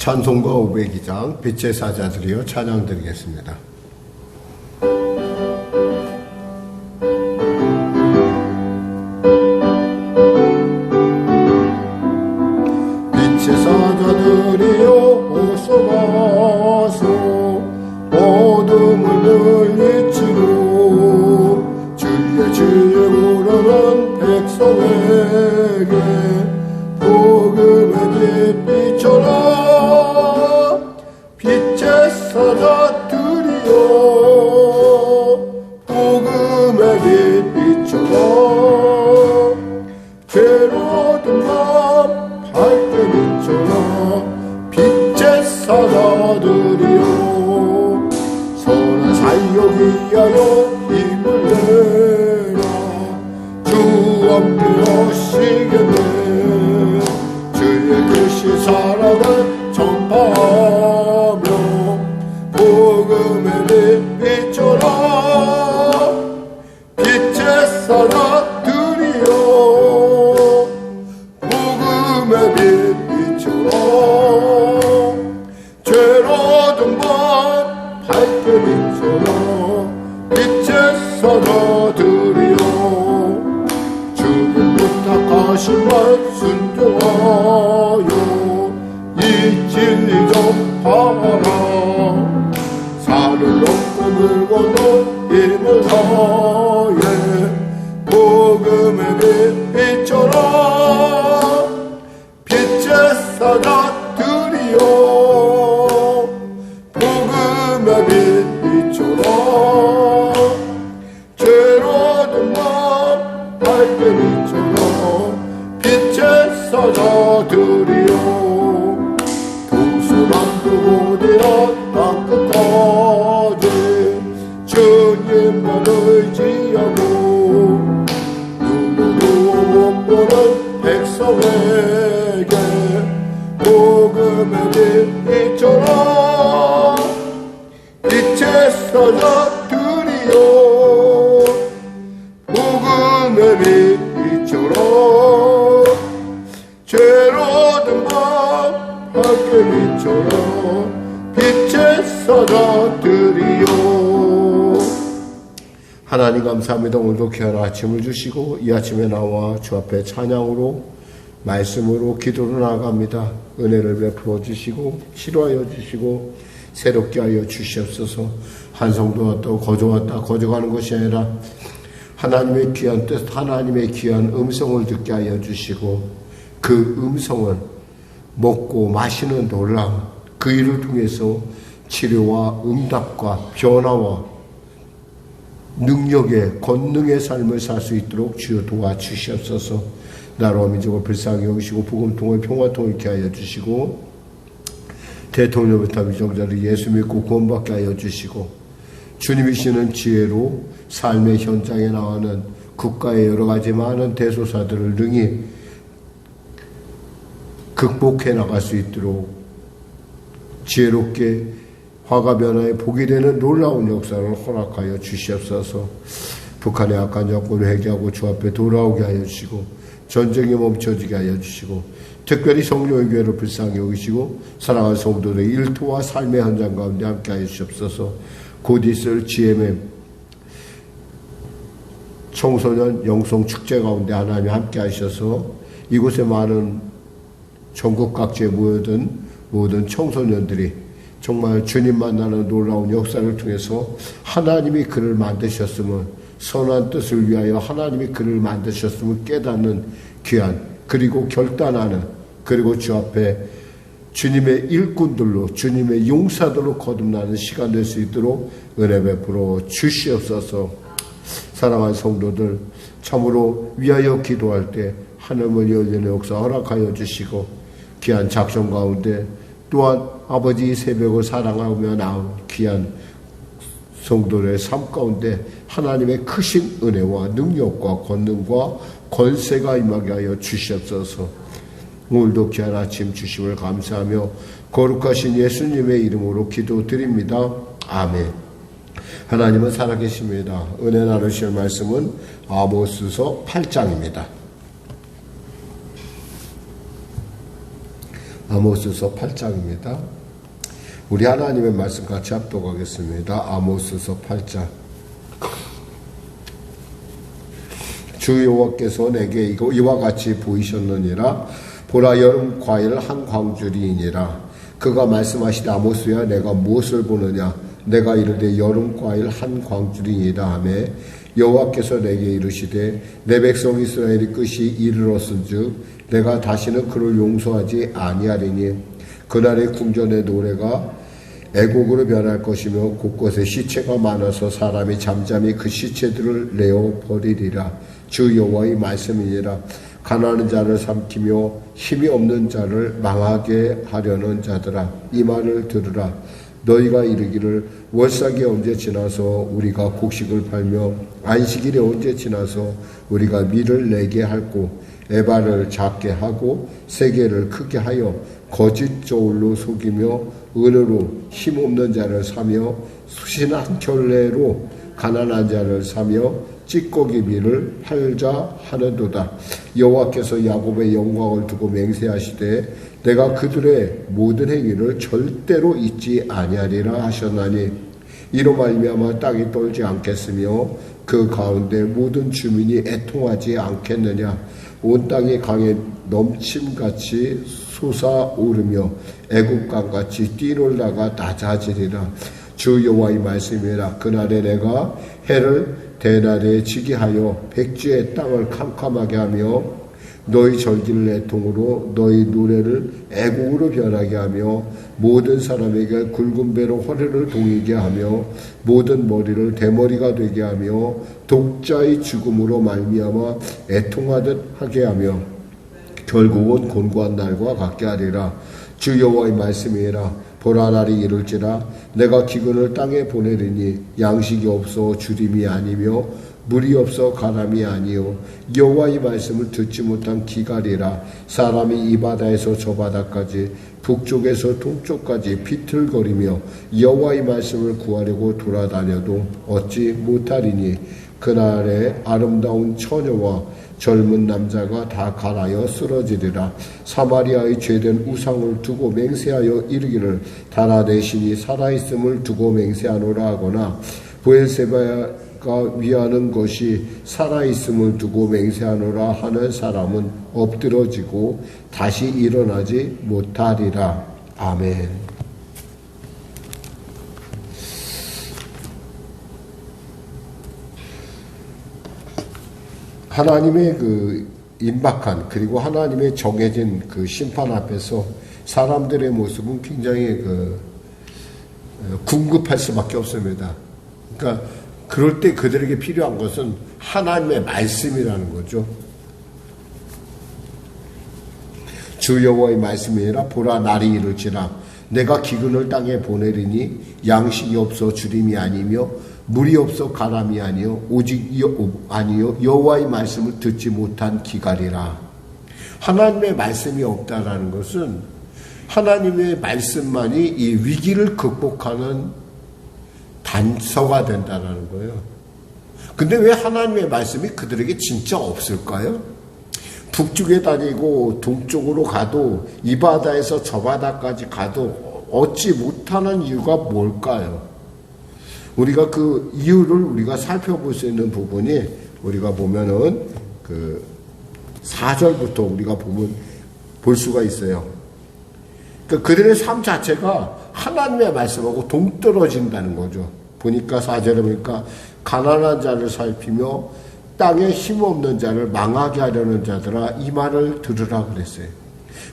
찬송가 502장 빛의 사자들이여 찬양 드리겠습니다. 사자들이여 동서남북 어디나 땅끝까지 주님만 의지하고 누구도 못 보는 백성에게 복음의 빛 비춰라 빛의 사자 사자들이여 하나님 감사합니다. 오늘도 귀한 아침을 주시고 이 아침에 나와 주 앞에 찬양으로 말씀으로 기도로 나아갑니다. 은혜를 베풀어 주시고 치료하여 주시고 새롭게 하여 주시옵소서. 한 성도 왔다 거저 왔다 거저가는 것이 아니라 하나님의 귀한 뜻, 하나님의 귀한 음성을 듣게 하여 주시고 그 음성을 먹고 마시는 놀람 그 일을 통해서 치료와 응답과 변화와 능력의 권능의 삶을 살 수 있도록 주여 도와주시옵소서. 나라와 민족을 불쌍히 여기시고 복음 통을 평화통을 있게 하여 주시고 대통령부터 위정자를 예수 믿고 구원받게 하여 주시고 주님이시는 지혜로 삶의 현장에 나오는 국가의 여러 가지 많은 대소사들을 능히 극복해 나갈 수 있도록 지혜롭게 화가 변화에 복이 되는 놀라운 역사를 허락하여 주시옵소서. 북한의 악한 여건을 회개하고 주 앞에 돌아오게 하여 주시고 전쟁이 멈춰지게 하여 주시고 특별히 성령의 교회를 불쌍히 여기시고 사랑하는 성도들의 일터와 삶의 현장 가운데 함께 하여 주시옵소서. 곧 있을 GMM 청소년 영성 축제 가운데 하나님 함께 하셔서 이곳에 많은 전국 각지에 모여든 모든 청소년들이 정말 주님 만나는 놀라운 역사를 통해서 하나님이 그를 만드셨음을 선한 뜻을 위하여 하나님이 그를 만드셨음을 깨닫는 귀한 그리고 결단하는 그리고 주 앞에 주님의 일꾼들로 주님의 용사들로 거듭나는 시간 될 수 있도록 은혜 베풀어 주시옵소서. 사랑하는 성도들 참으로 위하여 기도할 때 하늘문 열리는 역사 허락하여 주시고 귀한 작정 가운데 또한 아버지 새벽을 사랑하며 나온 귀한 성도의 삶 가운데 하나님의 크신 은혜와 능력과 권능과 권세가 임하게 하여 주시옵소서. 오늘도 귀한 아침 주심을 감사하며 거룩하신 예수님의 이름으로 기도드립니다. 아멘. 하나님은 살아계십니다. 은혜 나누실 말씀은 아모스서 8장입니다. 아모스서 8장입니다. 우리 하나님의 말씀 같이 합독하겠습니다. 아모스서 8장. 주 여호와께서 내게 이거 이와 같이 보이셨느니라 보라 여름 과일 한 광주리이니라 그가 말씀하시되 아모스야 내가 무엇을 보느냐 내가 이르되 여름 과일 한 광주리이다 하매 여호와께서 내게 이르시되 내 백성 이스라엘이 끝이 이르렀은즉 내가 다시는 그를 용서하지 아니하리니 그날의 궁전의 노래가 애곡으로 변할 것이며 곳곳에 시체가 많아서 사람이 잠잠히 그 시체들을 내어 버리리라. 주 여호와의 말씀이니라. 가난한 자를 삼키며 힘이 없는 자를 망하게 하려는 자들아 이 말을 들으라. 너희가 이르기를 월삭이 언제 지나서 우리가 곡식을 팔며 안식일이 언제 지나서 우리가 밀을 내게 할고 에바를 작게 하고 세계를 크게 하여 거짓 저울로 속이며 은으로 힘없는 자를 사며 수신 한 켤레로 가난한 자를 사며 찌꺼기 밀을 팔자 하는도다. 여호와께서 야곱의 영광을 두고 맹세하시되 내가 그들의 모든 행위를 절대로 잊지 아니하리라 하셨나니 이로 말미암아 땅이 떨지 않겠으며 그 가운데 모든 주민이 애통하지 않겠느냐? 온 땅이 강에 넘침같이 솟아오르며 애국강같이 뛰놀다가 낮아지리라. 주 여호와의 말씀이라. 그날에 내가 해를 대낮에 지게 하여 백주의 땅을 캄캄하게 하며 너희 절기를 애통으로 너희 노래를 애곡으로 변하게 하며 모든 사람에게 굵은 배로 허리를 동이게 하며 모든 머리를 대머리가 되게 하며 독자의 죽음으로 말미암아 애통하듯 하게 하며 결국은 곤고한 날과 같게 하리라. 주 여호와의 말씀이라 보라 날이 이룰지라 내가 기근을 땅에 보내리니 양식이 없어 주림이 아니며 물이 없어 가람이 아니요. 여호와 의 말씀을 듣지 못한 기갈이라 사람이 이 바다에서 저 바다까지 북쪽에서 동쪽까지 비틀거리며 여호와 의 말씀을 구하려고 돌아다녀도 얻지 못하리니 그날에 아름다운 처녀와 젊은 남자가 다 갈아여 쓰러지리라. 사마리아의 죄된 우상을 두고 맹세하여 이르기를 다나 대신이 살아있음을 두고 맹세하노라 하거나 부엘세바가 위하는 것이 살아있음을 두고 맹세하노라 하는 사람은 엎드러지고 다시 일어나지 못하리라. 아멘 하나님의 그 임박한 그리고 하나님의 정해진 그 심판 앞에서 사람들의 모습은 굉장히 그 어, 궁급할 수밖에 없습니다. 그러니까 그럴 때 그들에게 필요한 것은 하나님의 말씀이라는 거죠. 주 여호와의 말씀이라 보라 날이 이를지라 내가 기근을 땅에 보내리니 양식이 없어 주림이 아니며 물이 없어 가람이 아니요 오직 여, 아니요 여호와의 말씀을 듣지 못한 기갈이라 하나님의 말씀이 없다라는 것은 하나님의 말씀만이 이 위기를 극복하는 단서가 된다라는 거예요. 근데 왜 하나님의 말씀이 그들에게 진짜 없을까요? 북쪽에 다니고 동쪽으로 가도 이 바다에서 저 바다까지 가도 얻지 못하는 이유가 뭘까요? 우리가 그 이유를 우리가 살펴볼 수 있는 부분이 우리가 보면은 그 4절부터 우리가 보면 볼 수가 있어요. 그러니까 그들의 삶 자체가 하나님의 말씀하고 동떨어진다는 거죠. 보니까 4절에 보니까 가난한 자를 살피며 땅에 힘없는 자를 망하게 하려는 자들아 이 말을 들으라 그랬어요.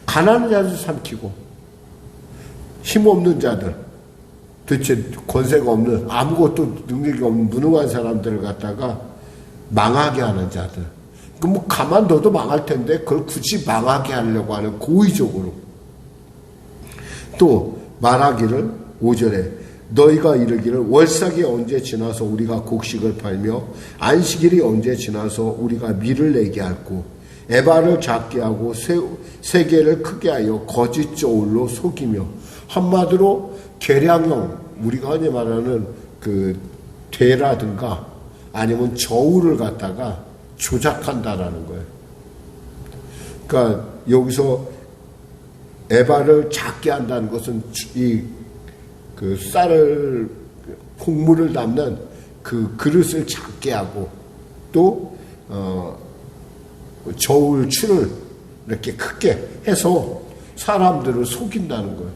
가난한 자를 삼키고 힘없는 자들 도대체 권세가 없는 아무것도 능력이 없는 무능한 사람들을 갖다가 망하게 하는 자들. 그 뭐 가만둬도 망할 텐데 그걸 굳이 망하게 하려고 하는 고의적으로. 또 말하기를 5절에 너희가 이르기를 월삭이 언제 지나서 우리가 곡식을 팔며 안식일이 언제 지나서 우리가 밀을 내게 할고 에바를 작게 하고 세, 세계를 크게 하여 거짓 저울로 속이며 한마디로 계량형 우리가 흔히 말하는 그 대라든가 아니면 저울을 갖다가 조작한다라는 거예요. 그러니까 여기서 에바를 작게 한다는 것은 이 그 쌀을 콩물을 담는 그 그릇을 작게 하고 또 어, 저울 추를 이렇게 크게 해서 사람들을 속인다는 거예요.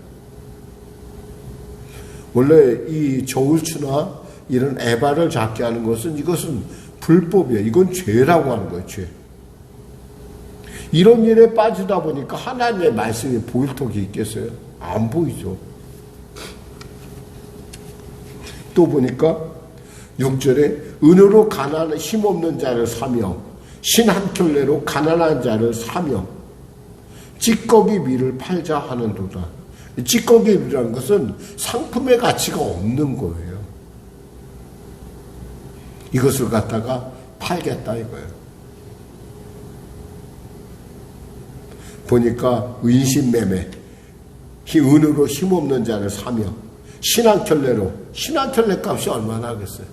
원래 이 저울추나 이런 에바를 작게 하는 것은 이것은 불법이에요. 이건 죄라고 하는 거예요, 죄. 이런 일에 빠지다 보니까 하나님의 말씀이 보일 턱이 있겠어요? 안 보이죠. 또 보니까 6절에 은으로 가난한 힘없는 자를 사며 신 한 켤레로 가난한 자를 사며 찌꺼기 밀을 팔자 하는도다. 찌꺼기 밀이라는 것은 상품의 가치가 없는 거예요. 이것을 갖다가 팔겠다 이거예요. 보니까 은신매매, 은으로 힘없는 자를 사며 신한켤레로 신한켤레 값이 얼마나 하겠어요?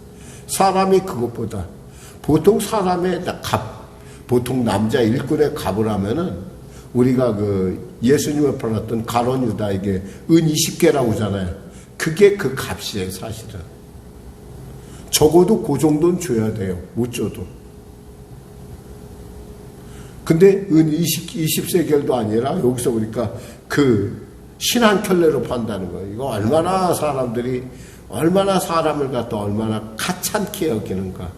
사람이 그것보다 보통 사람의 값, 보통 남자 일꾼의 값을 하면은 우리가 그 예수님을 팔았던 가론 유다에게 은 20개라고 하잖아요. 그게 그 값이에요, 사실은. 적어도 그 정도는 줘야 돼요. 못 줘도. 근데 은 20, 20세겔도 아니라 여기서 보니까 그 신한 켤레로 판다는 거예요. 이거 얼마나 사람들이 얼마나 사람을 갖다 얼마나 가찮게 여기는가.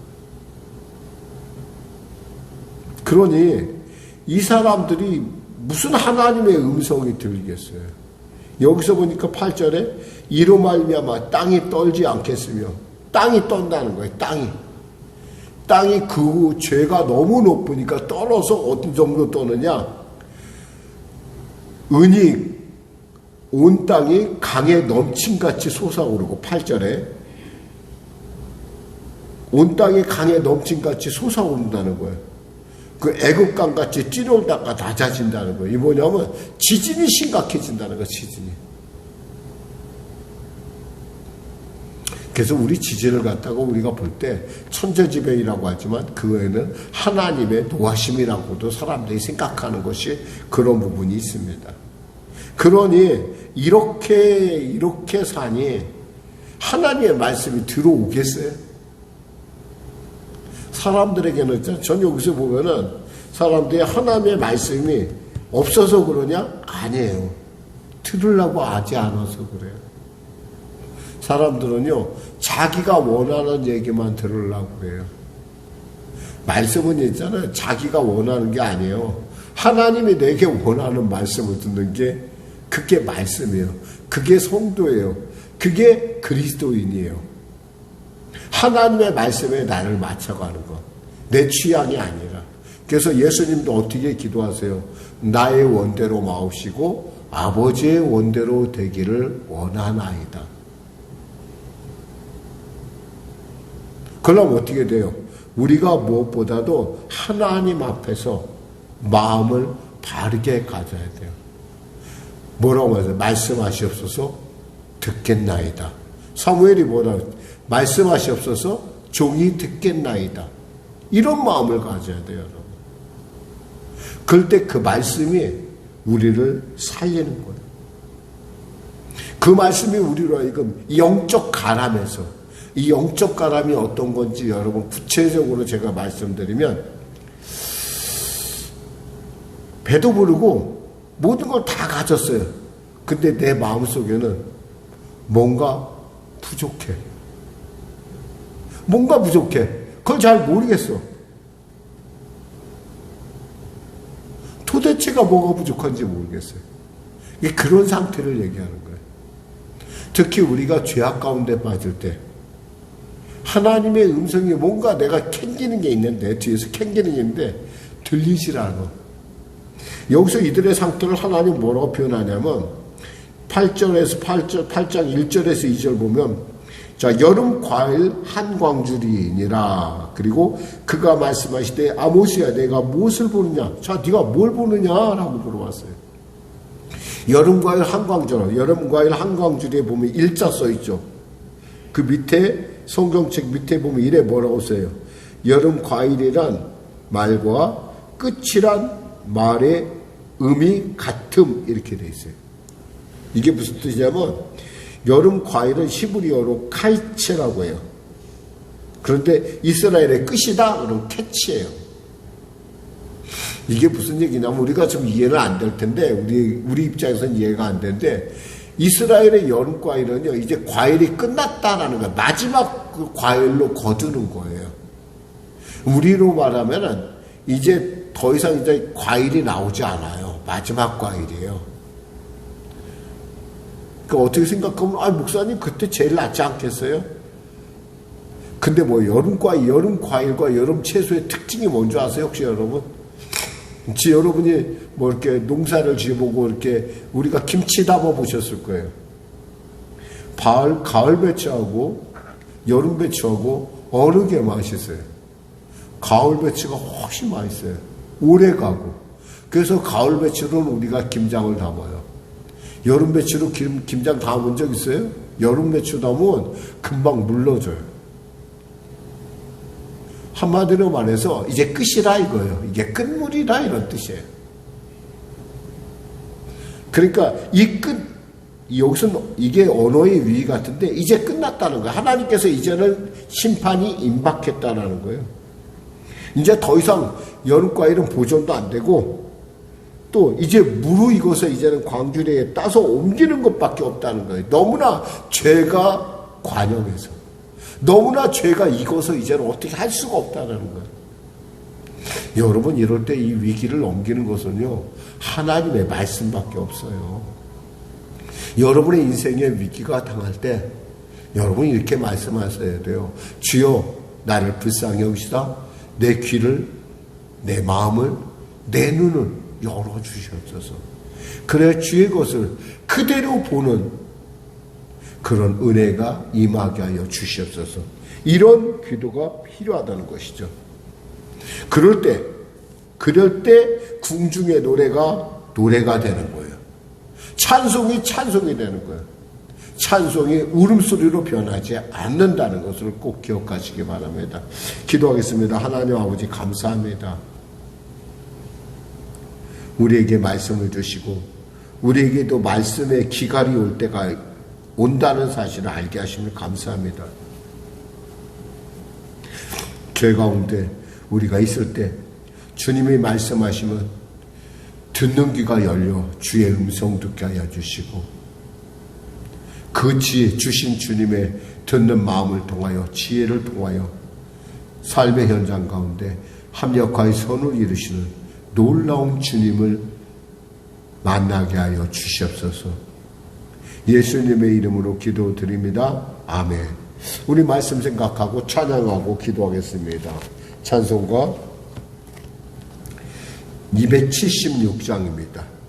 그러니 이 사람들이 무슨 하나님의 음성이 들리겠어요. 여기서 보니까 8절에 이로 말미암아 땅이 떨지 않겠으며 땅이 떤다는 거예요. 땅이. 땅이 그 죄가 너무 높으니까 떨어서 어떤 정도 떠느냐? 은이 온 땅이 강에 넘친같이 솟아오르고 8절에 온 땅이 강에 넘친같이 솟아오른다는 거예요. 그 애국강 같이 찌르다가 낮아진다는 거예요. 이 뭐냐면 지진이 심각해진다는 거예요. 지진이. 그래서 우리 지진을 갖다가 우리가 볼 때 천재지변이라고 하지만 그거에는 하나님의 노하심이라고도 사람들이 생각하는 것이 그런 부분이 있습니다. 그러니 이렇게 이렇게 사니 하나님의 말씀이 들어오겠어요? 사람들에게는 전 여기서 보면은 사람들이 하나님의 말씀이 없어서 그러냐? 아니에요. 들으려고 하지 않아서 그래요. 사람들은요, 자기가 원하는 얘기만 들으려고 그래요. 말씀은 있잖아요. 자기가 원하는 게 아니에요. 하나님이 내게 원하는 말씀을 듣는 게 그게 말씀이에요. 그게 성도예요. 그게 그리스도인이에요. 하나님의 말씀에 나를 맞춰가는 것. 내 취향이 아니라. 그래서 예수님도 어떻게 기도하세요? 나의 원대로 마옵시고 아버지의 원대로 되기를 원하나이다. 그럼 어떻게 돼요? 우리가 무엇보다도 하나님 앞에서 마음을 바르게 가져야 돼요. 뭐라고? 말씀하시옵소서 듣겠나이다. 사무엘이 뭐라 말씀하시옵소서 종이 듣겠나이다. 이런 마음을 가져야 돼요, 여러분. 그럴 때 그 말씀이 우리를 살리는 거예요. 그 말씀이 우리로 하여금 영적 가람에서 이 영적 가람이 어떤 건지 여러분 구체적으로 제가 말씀드리면 배도 부르고 모든 걸 다 가졌어요. 근데 내 마음속에는 뭔가 부족해. 뭔가 부족해. 그걸 잘 모르겠어. 도대체가 뭐가 부족한지 모르겠어요. 이게 그런 상태를 얘기하는 거예요. 특히 우리가 죄악 가운데 빠질 때 하나님의 음성이 뭔가 내가 캥기는 게 있는데 뒤에서 캥기는 게 있는데 들리질 않아. 여기서 이들의 상태를 하나님 뭐라고 표현하냐면 8절에서 8절, 8장 1절에서 2절 보면 자, 여름 과일 한 광줄이니라. 그리고 그가 말씀하시되 아모스야 내가 무엇을 보느냐? 자, 네가 뭘 보느냐라고 물어봤어요. 여름 과일 한 광줄. 여름 과일 한 광줄에 보면 일자 써 있죠. 그 밑에 성경책 밑에 보면 이래 뭐라고 써요? 여름 과일이란 말과 끝이란 말의 음이 같음 이렇게 돼 있어요. 이게 무슨 뜻이냐면 여름 과일은 히브리어로 카이체라고 해요. 그런데 이스라엘의 끝이다 그럼 캐치예요. 이게 무슨 얘기냐면 우리가 좀 이해는 안 될 텐데 우리 우리 입장에서는 이해가 안 되는데 이스라엘의 여름 과일은요 이제 과일이 끝났다라는 거예요. 마지막 그 과일로 거두는 거예요. 우리로 말하면은 이제 더 이상 이제 과일이 나오지 않아요. 마지막 과일이에요. 그 어떻게 생각하면 아 목사님 그때 제일 낫지 않겠어요? 근데 뭐 여름 과일, 여름 과일과 여름 채소의 특징이 뭔지 아세요 혹시 여러분? 혹시 여러분이 뭐 이렇게 농사를 지어보고 이렇게 우리가 김치 담아 보셨을 거예요. 가을, 가을 배추하고 여름 배추하고 어느 게 맛있어요? 가을 배추가 훨씬 맛있어요. 오래 가고. 그래서 가을 배추는 우리가 김장을 담아요. 여름 배추로 김, 김장 담은 적 있어요? 여름 배추 담으면 금방 물러져요. 한마디로 말해서 이제 끝이라 이거예요. 이게 끝물이라 이런 뜻이에요. 그러니까 이 끝, 여기서 이게 언어의 위기 같은데 이제 끝났다는 거예요. 하나님께서 이제는 심판이 임박했다는 거예요. 이제 더 이상 여름과일은 보존도 안 되고 또 이제 무르익어서 이제는 광주리에 따서 옮기는 것밖에 없다는 거예요. 너무나 죄가 관영해서 너무나 죄가 익어서 이제는 어떻게 할 수가 없다는 거예요. 여러분 이럴 때 이 위기를 넘기는 것은요 하나님의 말씀밖에 없어요. 여러분의 인생의 위기가 당할 때 여러분이 이렇게 말씀하셔야 돼요. 주여 나를 불쌍히 여기시다 내 귀를 내 마음을 내 눈을 열어 주시옵소서. 그래 주의 것을 그대로 보는 그런 은혜가 임하게 하여 주시옵소서. 이런 기도가 필요하다는 것이죠. 그럴 때, 그럴 때 궁중의 노래가 노래가 되는 거예요. 찬송이 찬송이 되는 거예요. 찬송이 울음소리로 변하지 않는다는 것을 꼭 기억하시기 바랍니다. 기도하겠습니다. 하나님 아버지 감사합니다. 우리에게 말씀을 주시고 우리에게도 말씀의 기갈이 올 때가 온다는 사실을 알게 하시면 감사합니다. 죄 가운데 우리가 있을 때 주님이 말씀하시면 듣는 귀가 열려 주의 음성 듣게 하여 주시고 그 지혜 주신 주님의 듣는 마음을 통하여 지혜를 통하여 삶의 현장 가운데 합력하여 선을 이루시는 놀라운 주님을 만나게 하여 주시옵소서. 예수님의 이름으로 기도드립니다. 아멘. 우리 말씀 생각하고 찬양하고 기도하겠습니다. 찬송가 276장입니다.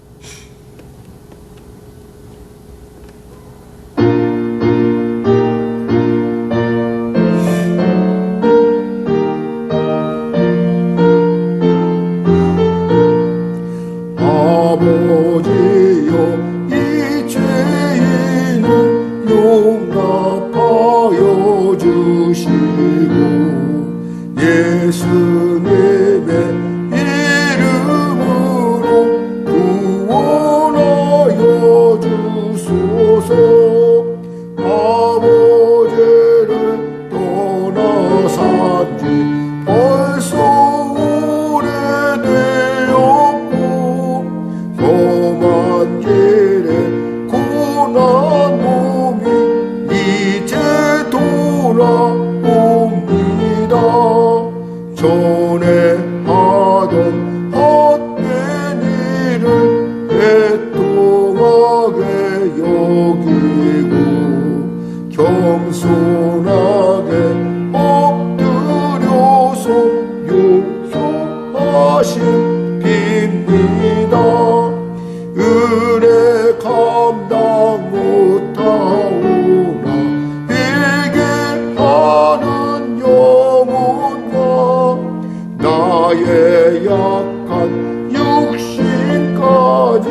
약한 육신까지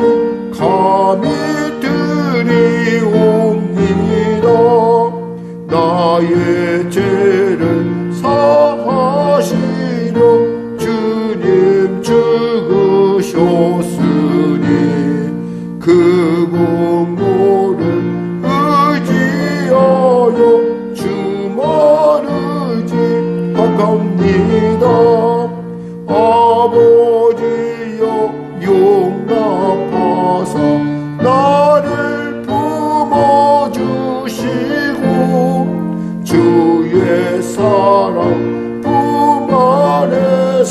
감히 드리옵니다 나의